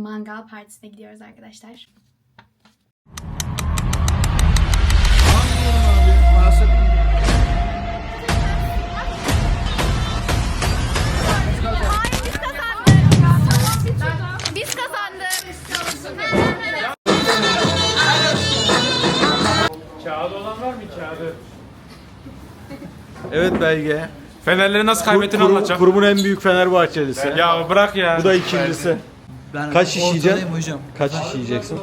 mangal partisine gidiyoruz arkadaşlar. Biz kazandık. Kağıdı olan var mı kağıdı? Evet belge. Fenerleri nasıl kaybettiğini Kurum- anlatacağım. kurumun en büyük Fenerbahçelisi. Ya bırak ya. Bu da ikincisi. Ben Kaç şiş yiyeceksin? hocam. Kaç şiş yiyeceksin?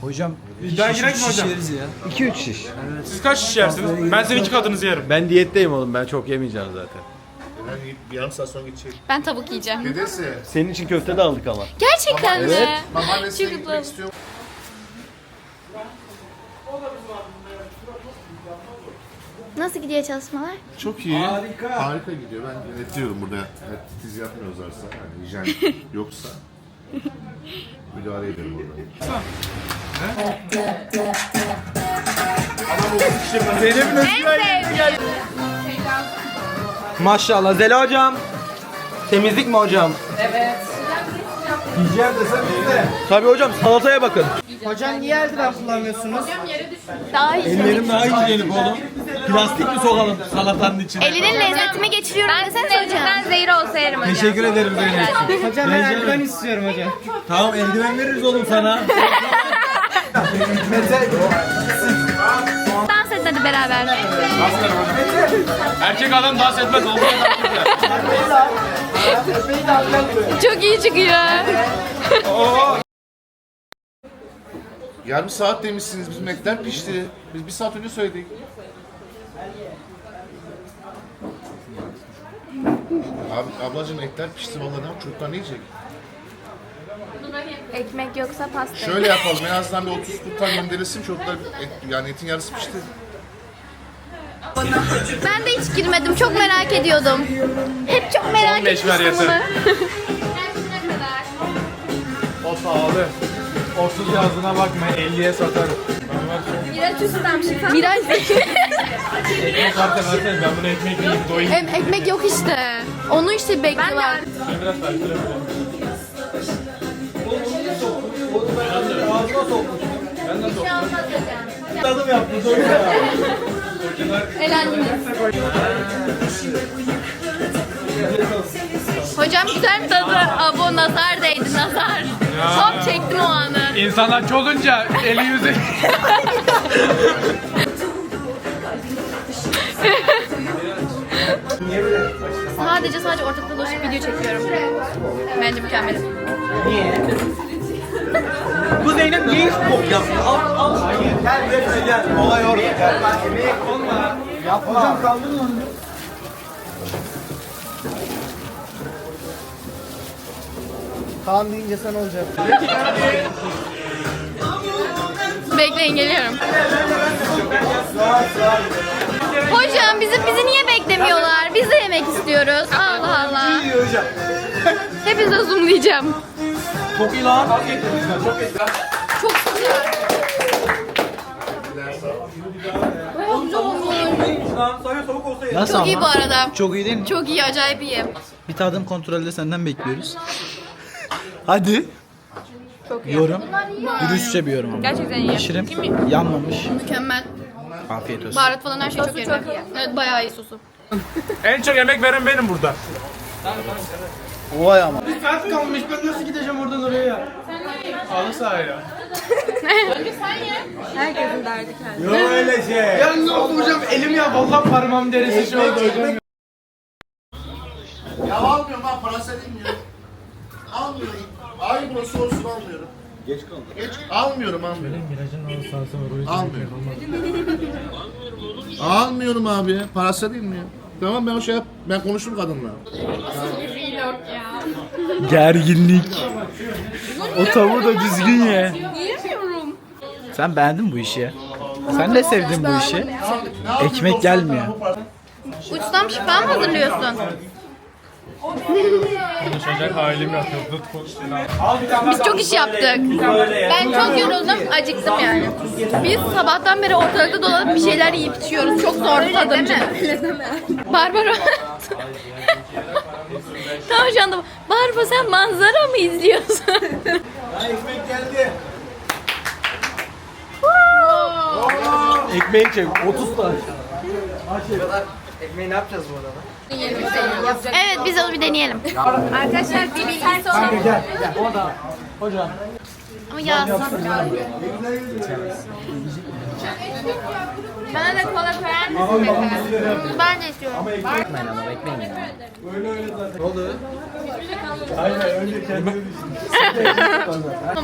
Hocam şiş- girek mi şiş hocam? yeriz ya. 2-3 şiş. Siz kaç şiş yersiniz? Ben senin iki katınızı yerim. Ben diyetteyim oğlum ben çok yemeyeceğim zaten. Bir yarım saat sonra gidecek. Ben tavuk yiyeceğim. Dedesi. Senin için köfte de aldık ama. Gerçekten mi? Babaannesine gitmek istiyor. Nasıl gidiyor çalışmalar? Çok iyi. Harika. Harika gidiyor. Ben denetliyorum burada. Evet, titiz yapmıyorlarsa, yani hijyen yoksa müdahale ederim orada. Maşallah Zela hocam. Temizlik mi hocam? Evet. Hijyen desem bizde. Tabii hocam salataya bakın. Hocam niye eldiven kullanmıyorsunuz? Daha iyi. Ellerim daha hijyenik oğlum. Plastik mi sokalım salatanın içine? Elinin lezzetimi geçiriyorum desene hocam. Ben zehir olsa yerim hocam. Teşekkür ederim Zeynep. Hocam ben eldiven istiyorum hocam. Tamam eldiven veririz oğlum sana. Dans edin hadi beraber. Erkek adam dans etmez. Kadar Çok iyi çıkıyor. Yarım saat demişsiniz. Bizim etler pişti. Biz bir saat önce söyledik. Abi, ablacığım etler pişti vallahi ne çocuklar ne yiyecek? Ekmek yoksa pasta. Şöyle yapalım en azından bir 30 kurtar gönderilsin çocuklar et, yani etin yarısı pişti. Ben de hiç girmedim. Çok merak ediyordum. Hep çok merak 15 ver etmiştim yeter. bunu. O pahalı. 30 yazdığına bakma 50'ye satarım. Miraç Ekmek varsa versene ben bunu ekmek yiyeyim doyayım. Hem ekmek yok işte. Onu işte bekliyorlar. Ben biraz karıştırabilirim. Tadım yaptım. Elendiniz. Hocam güzel mi tadı? Abo nazar değdi nazar. Çok çektim o anı. İnsanlar çolunca eli yüzü. Sadece sadece ortalıkta dolaşıp video çekiyorum. Bence mükemmel. Bu Zeynep niye hiç bok yapmıyor? Al al. Gel gel gel. Olay orada. Gel. Emeğe konma. Yapma. Hocam kaldırın onu. Kaan deyince sen olacak. Bekleyin geliyorum. Hocam bizi bizi niye beklemiyorlar? Biz de yemek istiyoruz. Allah Allah. İyi. Hepinize zoomlayacağım. Çok iyi lan. Çok sıcak. Soğuk olsa yeter. Nasıl Çok iyi bu arada. Çok iyi değil mi? Çok iyi, acayip iyi. Bir tadım kontrolde senden bekliyoruz. Hadi. Çok iyi. Yorum. Dürüstçe bir yorum ama. Gerçekten iyi. Pişirim yanmamış. Mükemmel. Afiyet olsun. Baharat falan her şey çok, iyi. Evet bayağı iyi sosu. en çok emek veren benim burada. Vay ama. Saat kalmış ben nasıl gideceğim oradan oraya ya? Halı sahaya. Yok öyle şey. Ya ne oldu hocam elim ya vallahi parmağım derisi şu oldu hocam. Ya almıyorum ben parası edilmiyor. Burası olsun almıyorum. Geç kaldı. Geç almıyorum almıyorum. Almıyorum. Almıyorum abi. Parası edilmiyor. Tamam ben o şey yap. Ben konuştum kadınla. Gerginlik. O tavuğu da düzgün ye. Sen beğendin mi bu işi ya? Sen de sevdin bu işi. Ekmek gelmiyor. Uçsam şifa mı hazırlıyorsun? Konuşacak halim yok. Zıt konuştum. Biz çok iş yaptık. Ben çok yoruldum, acıktım yani. Biz sabahtan beri ortalıkta dolanıp bir şeyler yiyip içiyoruz. Çok zor tadımcı. Barbaro. Tam şu anda Barbaro sen manzara mı izliyorsun? Ekmek geldi. Ekmeği çek. 30 tane. Aç Ekmeği ne yapacağız bu arada? Evet biz onu bir deneyelim. Arkadaşlar bir bilgisi olsun. Gel gel. O da. Hocam. Ama yağsız. Bana da kola koyar mısın? Ben de istiyorum.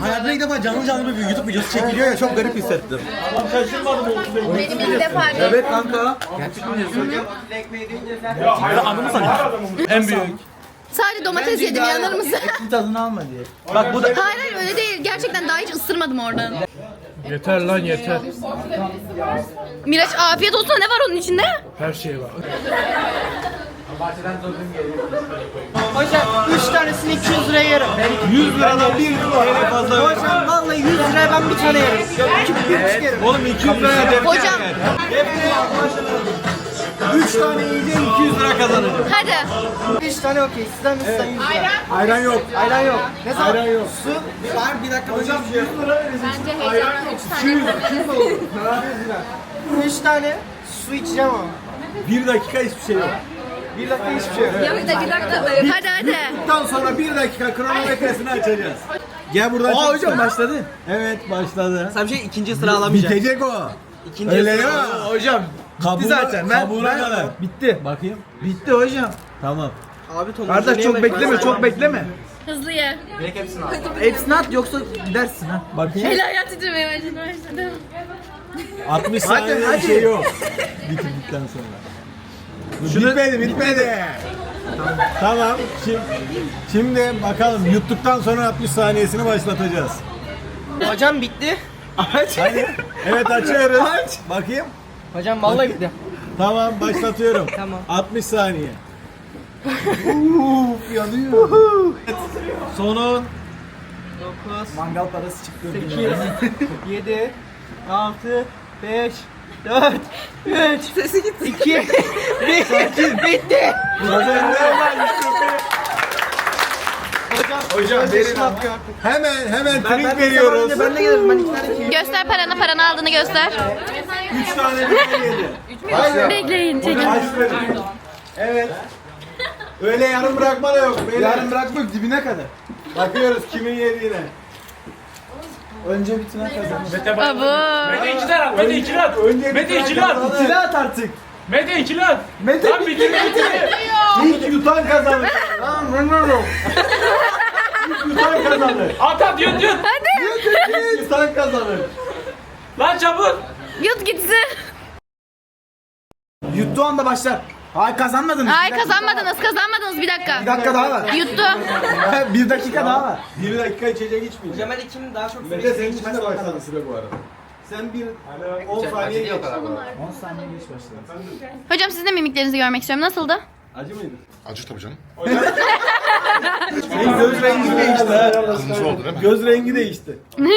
Hayatımda ilk defa canlı canlı bir YouTube videosu çekiliyor ya çok garip hissettim. Benim ilk defa. Evet kanka. En büyük. Sadece domates yedim yanır mısın? Etin tadını alma diye. Bak bu da hayır hayır öyle değil. Gerçekten daha hiç ısırmadım oradan. Yeter lan yeter. Miraç afiyet olsun ne var onun içinde? Her şey var. Hocam 3 tanesini 200 liraya yerim. 100 liradan bir TL fazla ver. Hocam vallahi 100 liraya ben bir tane yerim. İki bir buçuk yerim. Oğlum 200 liraya derim. Hocam 3 tane yiyeceğim 200 lira kazanacağım. hadi. 3 tane okey. Sizden de sizden 100 lira. Ayran yok. Ayran yok. Ne zaman? Ayran yok. Su. Var bir dakika. Hocam Bence heyecanlı 3 tane 3 tane su içeceğim ama. 1 dakika hiçbir şey yok. Bir dakika hiçbir şey yok. Hadi hadi. Bundan sonra 1 dakika kronometresini açacağız. Gel buradan Aa hocam başladı. Evet başladı. Sen bir şey ikinci sıra alamayacak. Bitecek o. İkinci Öyle sıra ya. Hocam Kabuğuna, bitti zaten. Ben, kabuğuna ben, kadar. bitti. Bakayım. Bitti hocam. Tamam. Abi Tom Kardeş çok bekleme çok bekleme. Hızlı ye. Hepsini at yoksa gidersin ha. Bakayım. El ayağı titremeye başladı başladı. 60 Hadi, saniye bir hadi. şey yok. Bitirdikten sonra. Dur, Bitmedi bitmedi. Tamam. Şimdi, şimdi bakalım yuttuktan sonra 60 saniyesini başlatacağız. Hocam bitti. Aç. Evet açıyoruz. Aç. Bakayım. Hocam vallahi bitti. Tamam başlatıyorum. Tamam. 60 saniye. Uf yanıyor. Sonun 9, Mangal parası çıktı. 8, 7, 6, 5, 4, 3, Sesi gitti. 2, 1, bitti. Hocam verin Hemen hemen trink veriyoruz. Ben de gelirim. Ben iki tane. Göster paranı paranı aldığını göster. 3 tane bir yedi. Hayır. Bekleyin çekin. Başladı. Evet. Öyle yarım bırakma da yok. Beyler. Yarın bırakmak dibine kadar. Bakıyoruz kimin yediğine. Önce bitine kazanır. Abo. Mete iki tane at. Mete ikili at. Önce Mete ikili at. İkili at artık. Mete ikili at. Mete Lan bitir bitir. İlk yutan kazanır. Tamam bilmiyorum. İlk yutan kazanır. At at yut yut. İlk yutan kazanır. Lan çabuk. Yut gitsin. Yuttuğu anda başlar. Ay kazanmadınız. Ay Bir dakika kazanmadınız kazanmadınız bir dakika. Bir dakika daha var. Yuttu. bir dakika daha var. Bir dakika içecek içmeyecek. Hocam ben ikinin daha çok Mete senin için de başladı süre bu arada. Sen bir 10 saniye geç. 10 saniye geç başlar. Hocam sizin de mimiklerinizi görmek istiyorum. Nasıldı? Acı mıydı? Acı tabii canım. Senin göz rengi değişti ha. Kırmızı oldu değil mi? Göz rengi değişti.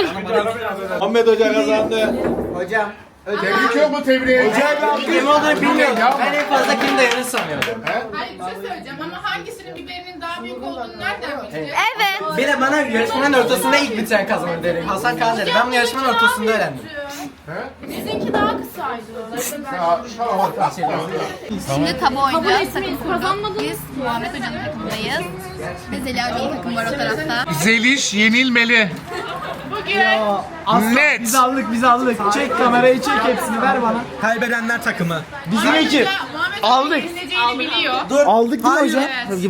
Ahmet Hoca kazandı. Hocam. Tebrik yok mu tebrik? Kim olduğunu bilmiyorum. Ben en fazla kim de yarın sanıyordum. Hayır bir şey söyleyeceğim ama hangisinin biberinin daha büyük olduğunu nereden bileceğiz? Evet. Bir de bana yarışmanın ortasında ilk bitiren kazanır dedi. Hasan Kaan dedi. Ben bu yarışmanın ortasında öğrendim. Sizinki daha kısaydı. Şimdi tabu oynayacağız. Takım. Biz Muhammed Hoca'nın takımındayız. Ve Zeliha Hoca'nın takımı var o tarafta. Zeliş yenilmeli. Net. Biz aldık biz aldık. Çek kamerayı çek hepsini ver bana. Kaybedenler takımı. Bizim ekip. Aldık. İzleyeceğini biliyor. Aldık değil mi hocam?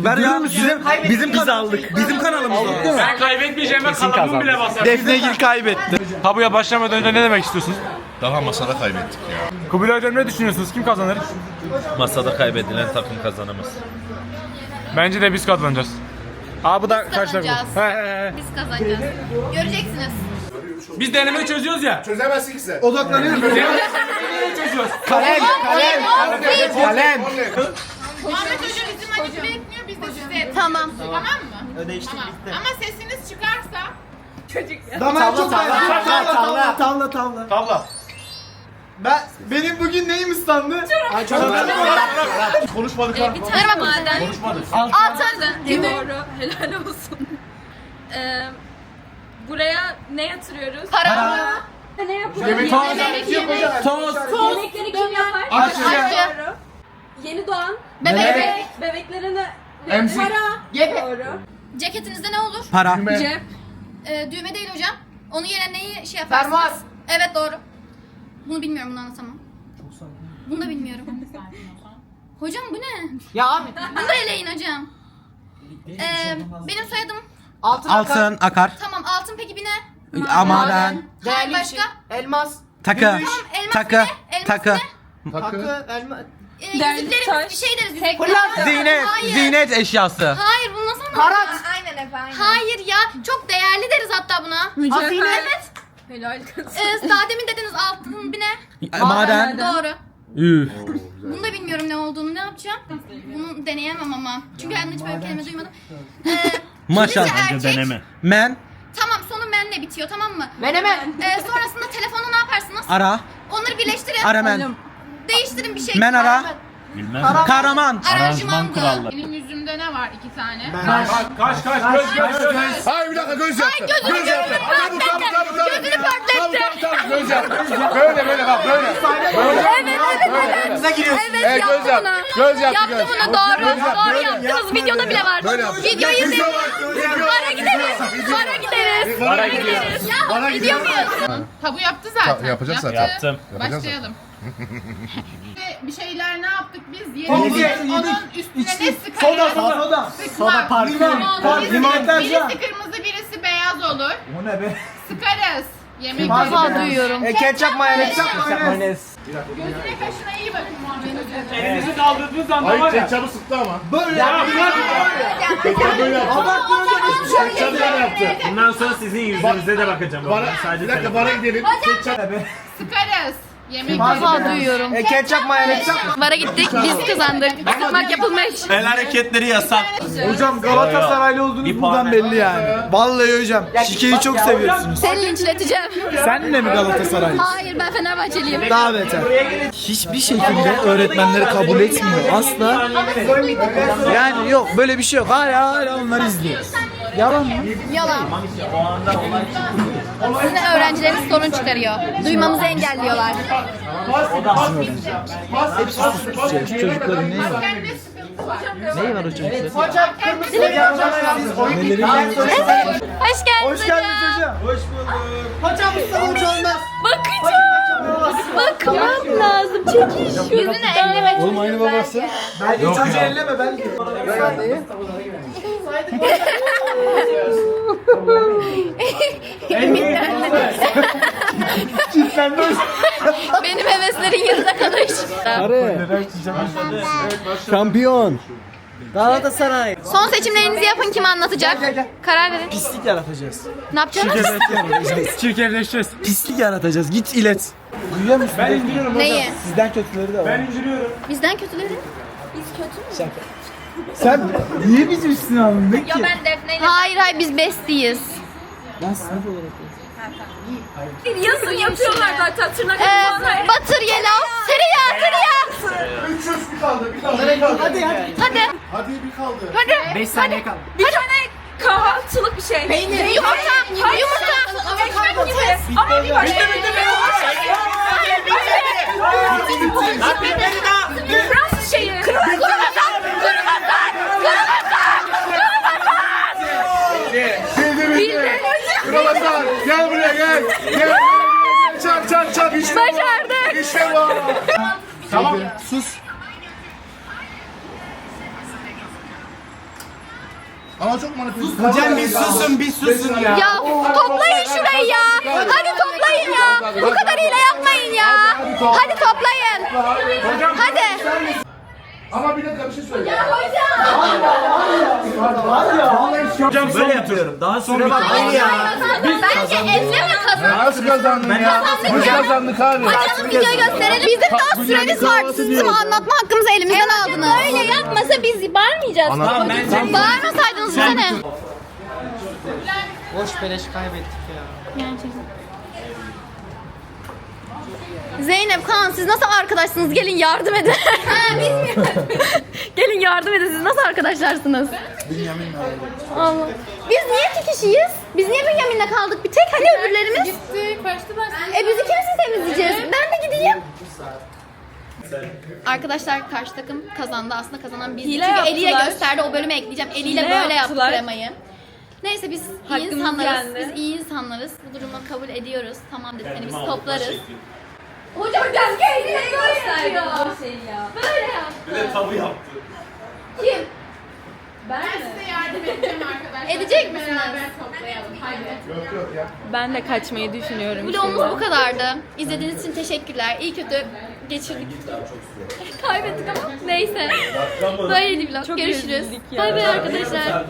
Ver ya bizim, bizim biz aldık. Bizim kanalımızda. Ben kaybetmeyeceğime kalamım bile basar. Defne Gil kaybetti. Tabuya başlamadan önce ne demek istiyorsunuz? Daha masada kaybettik ya. Kubilay Hocam ne düşünüyorsunuz? Kim kazanır? Masada kaybedilen takım kazanamaz. Bence de biz kazanacağız. Aa bu da dakika? kazanacağız. He he he. Biz kazanacağız. Göreceksiniz. Biz denemeyi çözüyoruz ya. Çözemezsin ki sen. Odaklanıyoruz. çözüyoruz. Kalem, kalem, kalem. Muhammed Hoca bizim acı bekliyor biz de size. Tamam. Tamam mı? Ödeştik bitti. Ama sesiniz çıkarsa Damar çok tavla, tavla, tavla, tavla, tavla. Tavla. Ben, benim bugün neyim ıslandı? Ay çok Konuşmadık Ee, bir tane maden. Konuşmadık. Altın. Doğru, helal olsun. Ee, buraya ne yatırıyoruz? Para. Ne yapıyor? Yemek hocam. Tost. Yemekleri kim yapar? Aşçı. Yeni doğan Bebek. bebeklerine Emzik. para. Gebe. Doğru. Ceketinizde ne olur? Para. Cep. Ee, düğme değil hocam. Onu yere neyi şey yaparsınız? Fermuar. Evet doğru. Bunu bilmiyorum bunu anlatamam. Bunu da bilmiyorum. hocam bu ne? Ya abi Bunu da eleyin hocam. Ee, benim soyadım altın, Altın, akar. tamam altın peki bir ne? Amaden. Değerli Başka? şey. Elmas. Takı. Tamam elmas Takı. ne? Elmas Takı. ne? Takı. Elma. Ee, Değerli yüzüklerimiz taş. bir şey deriz. Yüzük. Zinet. Hayır. Zinet eşyası. Hayır bunu nasıl anlatacağız? Karat. Aynen efendim. Hayır ya çok değerli deriz hatta buna. Mücevher. Evet. Helal kız. Ee, daha demin dediniz altın bir ne? Maden. Doğru. Üf. Bunu da bilmiyorum ne olduğunu ne yapacağım? Bunu deneyemem ama. Çünkü hayatımda hiç böyle kelime duymadım. Ee, Maşallah. İngilizce erkek. Men. Tamam sonu menle bitiyor tamam mı? Menemen. Ee, sonrasında telefonu ne yaparsınız? Ara. Onları birleştirin. Aramen. Değiştirin bir şey. Men ara. Bilmem. Kahraman. Aranjman kuralları. Benim yüzümde ne var? İki tane. Kaç kaç göz göz göz. Hayır bir dakika göz yaptı. gözünü göz yaptı. tabii tabii. tabii. Gözünü tabii göz yaptı. Böyle böyle bak böyle. Böyle. Evet evet evet. Evet Evet, yaptı göz yap. bunu. Göz yaptı, Yaptı göz. bunu doğru. Doğru yaptınız. Videoda bile var. Böyle yaptı. Videoyu izleyin. Bara gideriz. Bara gideriz. Bara gideriz. Ya Bara gidiyor gidiyoruz. muyuz? Ha bu yaptı zaten. Yapacak zaten. Yaptı. Yaptım. Başlayalım. Bir şeyler ne yaptık biz? Yedik, Yedik. yedik. Onun üstüne ne İçtik. sıkarız? Soda soda. Soda. Sıkma. parfüm. Limon birisi kırmızı birisi beyaz olur. O ne be? Sıkarız. Yemek defa duyuyorum. E ketçap mayonez. Ketçap mayonez. Gözüne kaşına iyi bakın Muhammed. Elinizi kaldırdığınız anda Hayır var ya. ketçabı sıktı ama. Böyle. Ketçabı böyle yaptı. Abarttın hocam. Ketçabı böyle yaptı. Bundan sonra sizin yüzünüze de bakacağım. Bara, Sadece bir dakika bara gidelim. Ketçap. Sıkarız. Yemek defa duyuyorum. E ketçap mayonez. Bara gittik. Biz kazandık. Sıkmak yapılmış. El hareketleri yasak. Hocam Galatasaraylı olduğunuz buradan belli yani. Vallahi hocam. Şikeyi çok seviyorsunuz. Seni linçleteceğim. Sen de mi Galatasaraylı? Hayır ben Fenerbahçeliyim. Daha beter. Hiçbir şekilde öğretmenleri kabul etmiyor. Asla. Yani yok böyle bir şey yok. Hala hala onları izliyor. Yalan mı? Yalan. Sizin öğrencileriniz sorun çıkarıyor. Duymamızı engelliyorlar. Şu çocukların neyi var? Neyi var o çocukların? Hocam var? Hoş geldiniz Hoş geldiniz hocam. Hoş bulduk. Bakacağım. Bakmam lazım. Çekiş. Yüzünü elleme. Oğlum aynı babası. Belki çocuğu elleme belki. Benim heveslerin yanında kalış. Arı. Şampiyon. Galatasaray. Son seçimlerinizi yapın kim anlatacak? Karar verin. Pislik yaratacağız. Ne yapacaksınız? Çirkefleşeceğiz. Pislik yaratacağız. Git ilet. Duyuyor musun? Ben indiriyorum Neyi? Sizden kötüleri de var. Bizden kötüleri. Sen niye bizim üstüne alındın ki? Hayır hayır biz bestiyiz. Ben sınıf olarak. Yazın yapıyorlar zaten tırnak Ee, batır yellow. Tereyağı tereyağı. 300 bir kaldı. Bir kaldı. Bir kaldı. Hadi hadi. Hadi. Hadi bir kaldı. Hadi. 5 saniye kaldı. Tane kahvaltılık bir şey. Peynir. Yumurta. Yumurta. Ekmek gibi. Ama bir başka bir de Fransız şeyi. Bildi bildi. Kruvasan. Gel buraya gel. Gel. Çak çak çak. İşte Başardık. bu. İşte bu. Tamam. Sus. Ama çok manipülasyon. Hocam bir susun bir susun ya. Ya toplayın şurayı ya. Hadi toplayın ya. Bu kadar hile yapmayın ya. Hadi toplayın. Hadi. Ama bir dakika bir şey söyle. Hocam böyle yapıyorum. Daha sonra Bence ezleme kazan. Nasıl kazandın ya? Hoş kazandık abi. Hocam videoyu gösterelim. Bizim daha süreniz var. Siz bizim anlatma hakkımızı elimizden aldınız. Öyle yapmasa biz bağırmayacağız. Tamam ben Bağırmasaydınız bize ne? Boş beleş kaybettik ya. Zeynep, Kaan siz nasıl arkadaşsınız? Gelin yardım edin. ha biz mi? Gelin yardım edin. Siz nasıl arkadaşlarsınız? Allah. Biz niye iki kişiyiz? Biz niye Bünyamin'le kaldık? Bir tek hani öbürlerimiz? Gitti. başta ben E bizi kimsiz temizleyeceğiz. Ben de gideyim. Arkadaşlar karşı takım kazandı. Aslında kazanan biz. Hile Çünkü eliyle yaptılar. gösterdi. O bölümü ekleyeceğim. Eliyle Hile böyle yaptı yaptılar. kremayı. Neyse biz iyi Hakkımız insanlarız. yendi. Biz iyi insanlarız. Bu durumu kabul ediyoruz. Tamam dedik. Hani biz toplarız. Hocam biraz kendine gösterdi gösteriyor. bu şeyi ya. Böyle yap. Bir de tabu yaptı. Kim? ben size yardım edeceğim arkadaşlar. Edecek misiniz? Beraber toplayalım. Hadi. Ben de kaçmayı düşünüyorum. Vlogumuz bu kadardı. İzlediğiniz için teşekkürler. İyi kötü geçirdik. Kaybettik ama neyse. Böyleydi vlog. Görüşürüz. Bay bay arkadaşlar.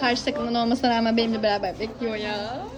Karşı takımdan olmasına rağmen benimle beraber bekliyor ya.